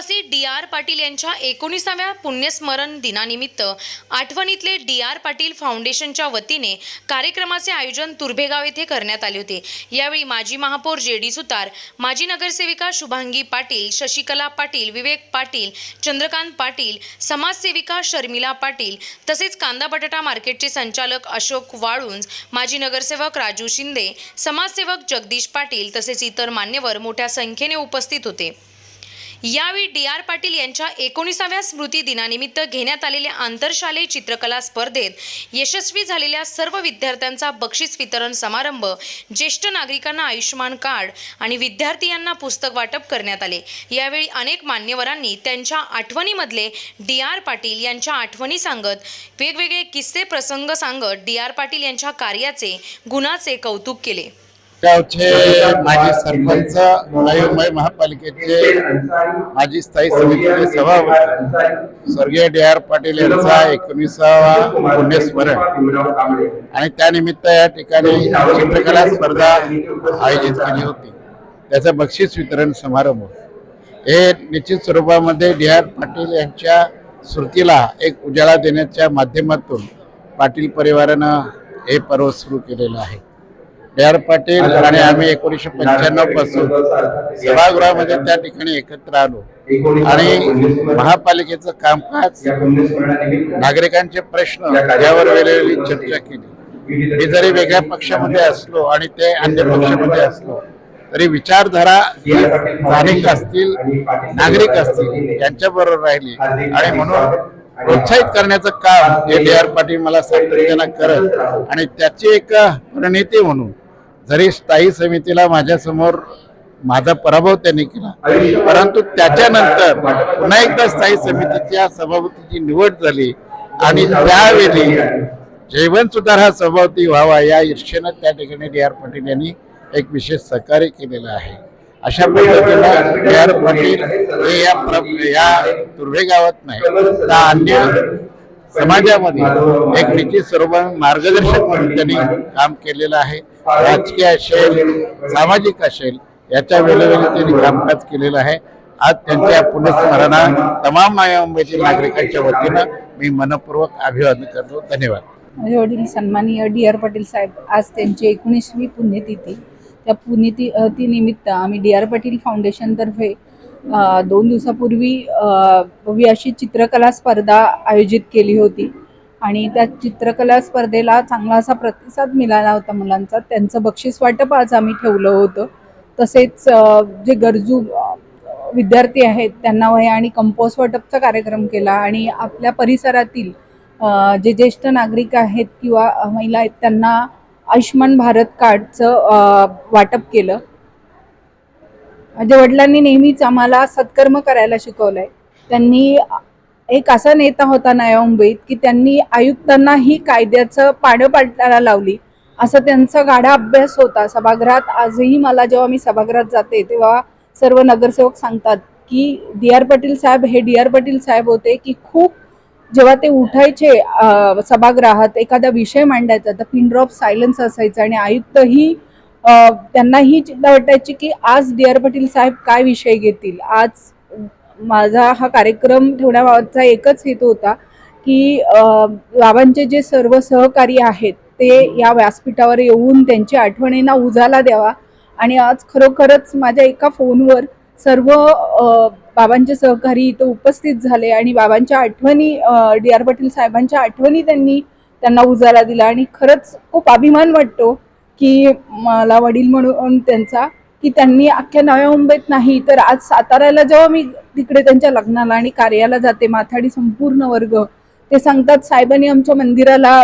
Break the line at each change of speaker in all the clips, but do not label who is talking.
कैलासवासी D R Patil यांच्या एकोणीसाव्या पुण्यस्मरण दिनानिमित्त आठवणीतले डी आर पाटील फाउंडेशनच्या वतीने कार्यक्रमाचे आयोजन तुर्भेगाव येथे करण्यात आले होते. यावेळी माजी महापौर जे डी सुतार माजी नगरसेविका शुभांगी पाटील शशिकला पाटील विवेक पाटील चंद्रकांत पाटील समाजसेविका शर्मिला पाटील तसेच कांदा बटाटा मार्केटचे संचालक अशोक वाळुंज माजी नगरसेवक राजू शिंदे समाजसेवक जगदीश पाटील तसेच इतर मान्यवर मोठ्या संख्येने उपस्थित होते. यावेळी डी आर पाटील यांच्या एकोणीसाव्या स्मृती दिनानिमित्त घेण्यात आलेल्या आंतरशालेय चित्रकला स्पर्धेत यशस्वी झालेल्या सर्व विद्यार्थ्यांचा बक्षीस वितरण समारंभ ज्येष्ठ नागरिकांना आयुष्यमान कार्ड आणि विद्यार्थी यांना पुस्तक वाटप करण्यात आले. यावेळी अनेक मान्यवरांनी त्यांच्या आठवणीमधले डी आर पाटील यांच्या आठवणी सांगत वेगवेगळे किस्से प्रसंग सांगत डी आर पाटील यांच्या कार्याचे गुणाचे कौतुक केले.
गावचे माजी सरपंच नवी मुंबई महापालिकेचे माजी स्थायी समितीचे सभापती स्वर्गीय डी आर पाटील यांचा एकोणीसावा पुण्यस्मरण. आणि त्यानिमित्त या ठिकाणी चित्रकला स्पर्धा आयोजित केली होती. त्याचा बक्षीस वितरण समारंभ. हे निश्चित स्वरूपामध्ये डी आर पाटील यांच्या स्मृतीला एक उजाळा देण्याच्या माध्यमातून पाटील परिवारानं हे पर्व सुरू केलेलं आहे. डी आर पाटील आणि आम्ही एकोणीसशे पंच्याण्णवपासून सभागृहामध्ये त्या ठिकाणी एकत्र आलो. आणि महापालिकेचं कामकाज नागरिकांचे प्रश्न यावर वेळोवेळी चर्चा केली. मी जरी वेगळ्या पक्षामध्ये असलो आणि ते अन्य पक्षामध्ये असलो तरी विचारधारा स्थानिक असतील नागरिक असतील यांच्या बरोबर राहिली. आणि म्हणून प्रोत्साहित करण्याचं काम हे डी आर पाटील मला सातत्यानं करत आणि त्याची एक रणनीती म्हणून जरी स्थायी समितीला माझ्यासमोर माझा पराभव त्यांनी केला परंतु त्याच्यानंतर पुन्हा एकदा स्थायी समितीच्या सभापतीची निवड झाली आणि त्यावेळी जेवण सुधार हा सभापती व्हावा या ईर्षेनं त्या ठिकाणी डी आर पाटील यांनी एक विशेष सहकार्य केलेलं आहे. अशा पद्धतीनं डी आर पाटील हे या प्र- या तुर्भे गावात नाही तर अन्य समाजामध्ये एक निश्चित स्वरूपात मार्गदर्शक म्हणून त्यांनी काम केलेलं आहे. राजकीय असेल सामाजिक असेल याच्या वेळोवेळी त्यांनी कामकाज केलेलं आहे. आज त्यांच्या पुनस्मरणा तमाम मुंबईतील नागरिकांच्या वतीनं मी मनपूर्वक अभिवादन करतो. धन्यवाद.
माझे वडील सन्माननीय डी आर पाटील साहेब आज त्यांची एकोणीसवी पुण्यतिथी. त्या पुण्यतिथी निमित्त आम्ही डी आर पाटील फाउंडेशनतर्फे दोन दिवसापूर्वी अशी चित्रकला स्पर्धा आयोजित केली होती. आणि त्या चित्रकला स्पर्धेला चांगला असा प्रतिसाद मिळाला होता मुलांचा. त्यांचं बक्षीस वाटप आज आम्ही ठेवलं होतं. तसेच जे गरजू विद्यार्थी आहेत त्यांना वह्या आणि कंपोस्ट वाटपचा कार्यक्रम केला आणि आपल्या परिसरातील जे ज्येष्ठ नागरिक आहेत किंवा महिला आहेत त्यांना आयुष्यमान भारत कार्डचं वाटप केलं. माझ्या वडिलांनी नेहमीच आम्हाला सत्कर्म करायला शिकवलंय. त्यांनी एक असा नेता होता नया मुंबईत की त्यांनी आयुक्तांनाही कायद्याचं पाडं पाडायला लावली. असं त्यांचा गाढा अभ्यास होता. सभागृहात आजही मला जेव्हा मी सभागृहात जाते तेव्हा सर्व नगरसेवक सांगतात की डी आर पाटील साहेब हे डी आर पाटील साहेब होते की खूप जेव्हा ते उठायचे सभागृहात एखादा विषय मांडायचा तर पिन ड्रॉप सायलन्स असायचं आणि आयुक्तही त्यांना त्यांनाही चिंता वाटायची की आज डी आर पाटील साहेब काय विषय घेतील? आज माझा हा कार्यक्रम ठेवण्याबाबतचा एकच हेतू होता की बाबांचे जे सर्व सहकारी आहेत ते या व्यासपीठावर येऊन त्यांची आठवणींना उजाला द्यावा. आणि आज खरोखरच माझ्या एका फोनवर सर्व बाबांचे सहकारी इथं उपस्थित झाले आणि बाबांच्या आठवणी डी आर पाटील साहेबांच्या आठवणी त्यांनी त्यांना उजाला दिला. आणि खरंच खूप अभिमान वाटतो की मला वडील म्हणून त्यांचा की त्यांनी अख्ख्या नव्या मुंबईत नाही तर आज साताऱ्याला जेव्हा मी तिकडे त्यांच्या लग्नाला आणि कार्याला जाते माथाडी संपूर्ण वर्ग ते सांगतात साहेबांनी आमच्या मंदिराला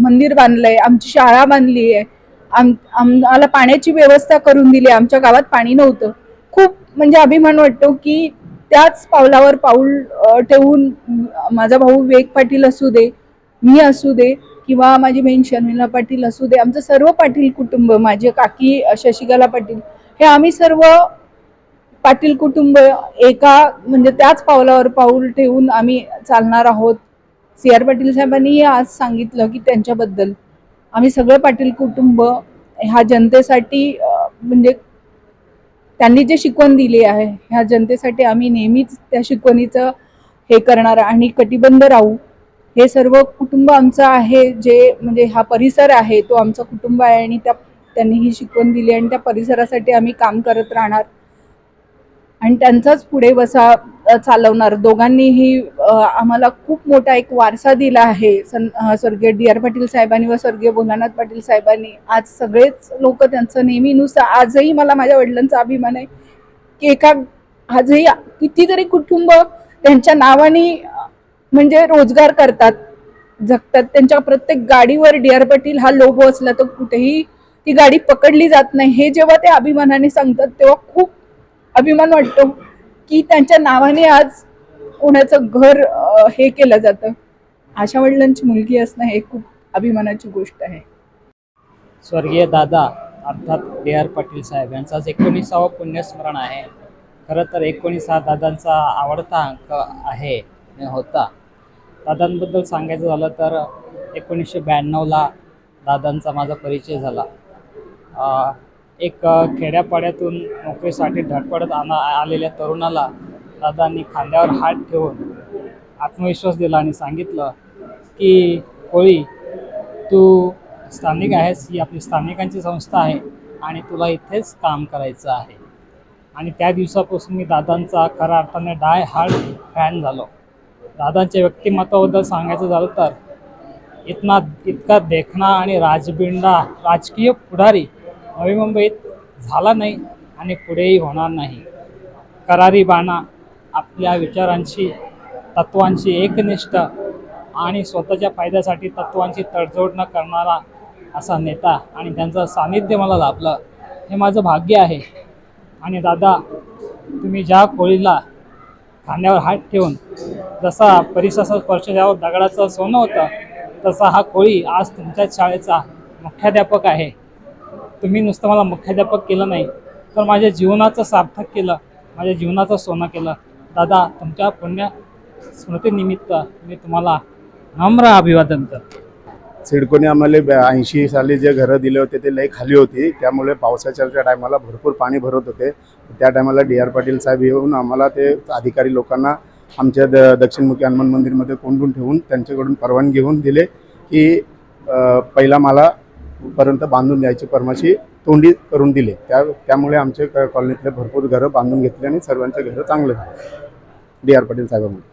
मंदिर बांधलंय आमची शाळा बांधली आहे. आम आम्हाला पाण्याची व्यवस्था करून दिली आमच्या गावात पाणी नव्हतं. खूप म्हणजे अभिमान वाटतो की त्याच पावलावर पाऊल ठेवून माझा भाऊ वेग पाटील असू दे मी असू दे किंवा माझी बहीण शर्मिला पाटील असू दे आमचं सर्व पाटील कुटुंब माझे काकी शशिकला पाटील हे आम्ही सर्व पाटील कुटुंब एका म्हणजे त्याच पावलावर पाऊल ठेवून आम्ही चालणार आहोत. सी आर पाटील साहेबांनीही आज सांगितलं की त्यांच्याबद्दल आम्ही सगळं पाटील कुटुंब ह्या जनतेसाठी म्हणजे त्यांनी जे शिकवण दिली आहे ह्या जनतेसाठी आम्ही नेहमीच त्या शिकवणीचं हे करणार आणि कटिबंध राहू. हे सर्व कुटुंब आमचं आहे जे म्हणजे हा परिसर आहे तो आमचा कुटुंब आहे आणि त्या त्यांनी ही शिकवण दिली आणि त्या परिसरासाठी आम्ही काम करत राहणार. आणि त्यांचाच पुढे वसा चालवणार. दोघांनीही आम्हाला खूप मोठा एक वारसा दिला आहे. सन स्वर्गीय डी आर पाटील साहेबांनी व स्वर्गीय भोलानाथ पाटील साहेबांनी. आज सगळेच लोक त्यांचं नेहमीनुसार आजही मला माझ्या वडिलांचा अभिमान आहे की एका आजही कितीतरी कुटुंब त्यांच्या नावाने म्हणजे रोजगार करतात जगतात. त्यांच्या प्रत्येक गाडीवर डी आर पाटील हा लोगो असला तर कुठेही ती गाडी पकडली जात नाही. हे जेव्हा ते अभिमानाने सांगतात तेव्हा खूप अभिमान वाटतो की त्यांच्या नावाने आज कोणाचं घर हे केलं जातं. अशा वडिलांची मुलगी असणं हे खूप अभिमानाची गोष्ट आहे.
स्वर्गीय दादा अर्थात डी आर पाटील साहेब यांचा आज एकोणीसावा पुण्यस्मरण आहे. खरं तर एकोणीस हा दादांचा आवडता अंक आहे होता. दादांबद्दल सांगायचं झालं तर एकोणीसशे ब्याण्णवला दादांचा माझा परिचय झाला. एक खेड्यापाड्यातून नोकरीसाठी धडपडत आणा आलेल्या तरुणाला दादांनी खांद्यावर हात ठेवून आत्मविश्वास दिला आणि सांगितलं की होळी तू स्थानिक आहेस ही आपली स्थानिकांची संस्था आहे आणि तुला इथेच काम करायचं आहे. आणि त्या दिवसापासून मी दादांचा खऱ्या अर्थाने डाय हार्ड फॅन झालो. दादांच्या व्यक्तिमत्वाबद्दल सांगायचं झालं तर इतना इतका देखणा आणि राजबिंडा राजकीय पुढारी नवी मुंबईत झाला नाही आणि पुढेही होणार नाही. करारी बाणा आपल्या विचारांशी तत्वांशी एकनिष्ठ आणि स्वतःच्या फायद्यासाठी तत्वांची तडजोड न करणारा असा नेता आणि त्यांचं सानिध्य मला लाभलं. हे माझं भाग्य आहे. आणि दादा तुम्ही ज्या कोळीला खांद्यावर हात ठेवून जसा परिसराचा स्पर्श ज्यावर दगडाचं सोनं होतं तसा हा कोळी आज तुमच्याच शाळेचा मुख्याध्यापक आहे. तुम्ही नुसतं मला मुख्याध्यापक केलं नाही तर माझ्या जीवनाचं सार्थक केलं माझ्या जीवनाचं सोनं केलं. दादा तुमच्या पुण्य स्मृतीनिमित्त मी तुम्हाला नम्र अभिवादन करतो.
सिडकोने आम्हाला ऐंशी साली जे घरं दिले होते ते लई खाली होती. त्यामुळे पावसाच्या टायमाला भरपूर पाणी भरत होते. त्या टायमाला डी आर पाटील साहेब येऊन आम्हाला ते अधिकारी लोकांना आमच्या द दक्षिणमुखी हनुमान मंदिरमध्ये कोंडून ठेवून त्यांच्याकडून परवानगी घेऊन दिले की पहिला मला पर्यंत बांधून द्यायची परमाशी तोंडी करून दिले. त्या त्यामुळे आमच्या क- कॉलनीतले भरपूर घरं बांधून घेतली आणि सर्वांचे घरं चांगले झाले. D R Patil साहेबांमुळे